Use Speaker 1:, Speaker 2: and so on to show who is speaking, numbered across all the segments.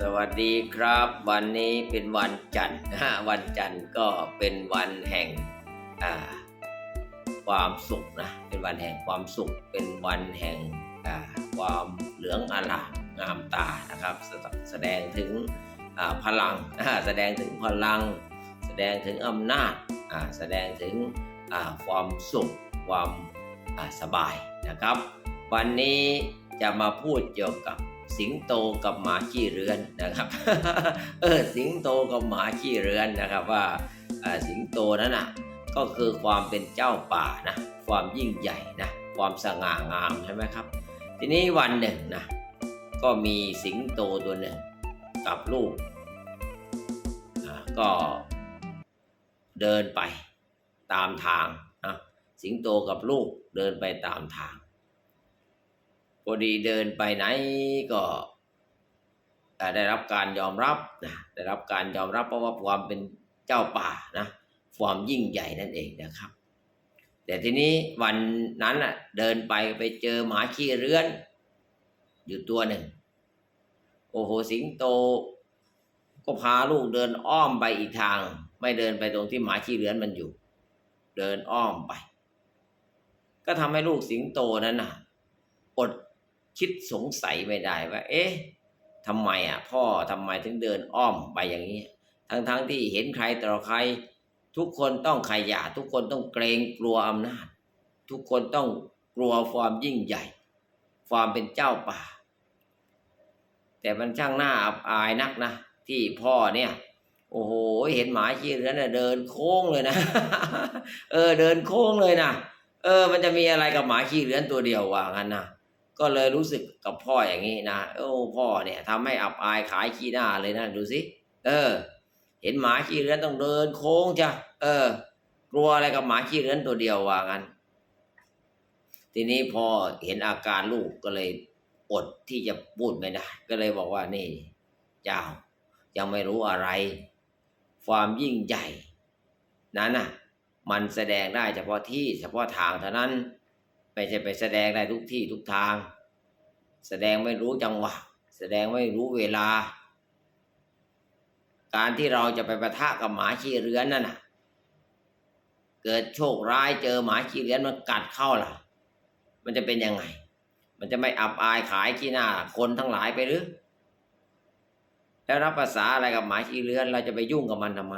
Speaker 1: สวัสดีครับ วันนี้เป็นวันจันทร์นะวันจันทร์ก็เป็นวันแห่งความสุขนะเป็นวันแห่งความสุข เป็นวันแห่งความเหลืองอลามงามตานะครับ แสดงถึงพลังแสดงถึงพลัง แสดงถึงอำนาจแสดงถึงความสุข ความสบายนะครับ วันนี้จะมาพูดเกี่ยวกับ สิงโตกับหมาขี้เรือนนะครับเออสิงโตกับหมาขี้เรือนนะครับว่าสิงโตนั้นน่ะก็คือความเป็นเจ้าป่านะความยิ่งใหญ่นะความสง่างามใช่ไหมครับ ทีนี้วันหนึ่งนะก็มีสิงโตตัวหนึ่งกับลูกก็เดินไปตามทางนะสิงโตกับลูกเดินไปตามทาง พอดีเดินไปไหนก็ได้รับการยอมรับนะได้รับการยอมรับเพราะว่าความเป็นเจ้าป่านะความยิ่งใหญ่นั่นเองนะครับ แต่ทีนี้วันนั้นอะเดินไปไปเจอหมาขี้เรือน อยู่ตัวหนึ่ง โอ้โหสิงโต ก็พาลูกเดินอ้อมไปอีกทาง ไม่เดินไปตรงที่หมาขี้เรือนมันอยู่ เดินอ้อมไป ก็ทำให้ลูกสิงโตนั้นน่ะอด คิดสงสัยไม่ได้ว่า เอ๊ะทำไมอะ พ่อทำไมถึงเดินอ้อมไปอย่างนี้ ทั้งๆทที่เห็นใครต่อใคร ทุกคนต้องขยาดทุกคนต้องเกรงกลัวอำนาจ ทุกคนต้องกลัวความยิ่งใหญ่ ความเป็นเจ้าป่า แต่มันช่างหน่าอับอายนักนะ ที่พ่อเนี่ย โอ้โห เห็นหมาขี้เรือนนะเดินโค้งเลยนะ เออ เดินโค้งเลยนะ เออ มันจะมีอะไรกับหมาขี้เรือนตัวเดียวว่างั้นนะ ก็เลยรู้สึกกับพ่ออย่างนี้นะโอ้พ่อเนี่ยทำให้อับอายขายขี้หน้าเลยนะดูสิเออ เห็นหมาขี้เรือนต้องเดินโค้งจ้ะเออ กลัวอะไรกับหมาขี้เรือนตัวเดียวว่างั้น ทีนี้พอเห็นอาการลูกก็เลยอดที่จะพูดไม่ได้ก็เลยบอกว่านี่ เจ้ายังไม่รู้อะไร ความยิ่งใหญ่นั้นน่ะ มันแสดงได้เฉพาะที่เฉพาะทางเท่านั้น ไม่ใช่ไปแสดงได้ทุกที่ทุกทาง แสดงไม่รู้จังหวะ แสดงไม่รู้เวลา การที่เราจะไปประทะกับหมาขี้เรือนนั่นน่ะ เกิดโชคร้ายเจอหมาขี้เรือนมันกัดเข้าล่ะ มันจะเป็นยังไง มันจะไม่อับอายขายขี้หน้า คนทั้งหลายไปหรือ แล้วรับภาษาอะไรกับหมาขี้เรือน เราจะไปยุ่งกับมันทำไม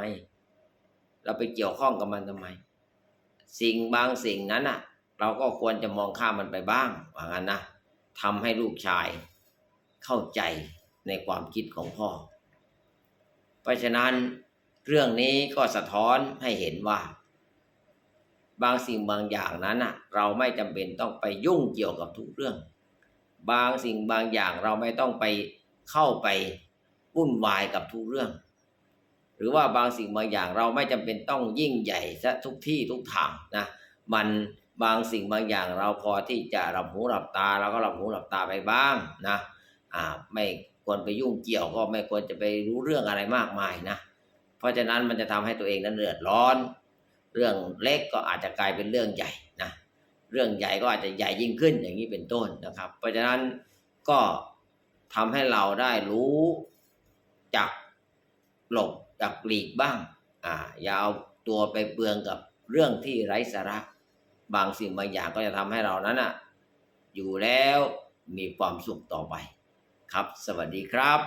Speaker 1: เราไปเกี่ยวข้องกับมันทำไม สิ่งบางสิ่งนั้นน่ะ เราก็ควรจะมองข้ามมันไปบ้างว่างั้นนะทำให้ลูกชายเข้าใจในความคิดของพ่อ เพราะฉะนั้นเรื่องนี้ก็สะท้อนให้เห็นว่า บางสิ่งบางอย่างนั้นน่ะ เราไม่จำเป็นต้องไปยุ่งเกี่ยวกับทุกเรื่อง บางสิ่งบางอย่างเราไม่ต้องไปเข้าไปวุ่นวายกับทุกเรื่อง หรือว่าบางสิ่งบางอย่างเราไม่จำเป็นต้องยิ่งใหญ่ซะทุกที่ทุกทางนะมัน บางสิ่งบางอย่างเราพอที่จะหลับหูหลับตาเราก็หลับหูหลับตาไปบ้างนะอ่าไม่ควรไปยุ่งเกี่ยวก็ไม่ควรจะไปรู้เรื่องอะไรมากมายนะ เพราะฉะนั้นมันจะทำให้ตัวเองนั้นเดือดร้อน เรื่องเล็กก็อาจจะกลายเป็นเรื่องใหญ่นะเรื่องใหญ่ก็อาจจะใหญ่ยิ่งขึ้นอย่างนี้เป็นต้นนะครับ เพราะฉะนั้นก็ทำให้เราได้รู้จักหลบจักหลีกบ้างอ่าอย่าเอาตัวไปเปลืองกับเรื่องที่ไร้สาระ บางสิ่งบางอย่างก็จะทำให้เรานั้นอะอยู่แล้วมีความสุขต่อไป ครับ สวัสดีครับ